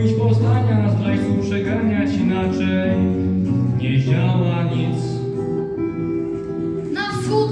Mógłbyś poznania nas lajku przeganiać inaczej, nie działa nic. Na wschód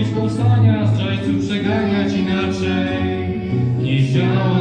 robić powstania, zdrajców przeganiać inaczej. Nie ziała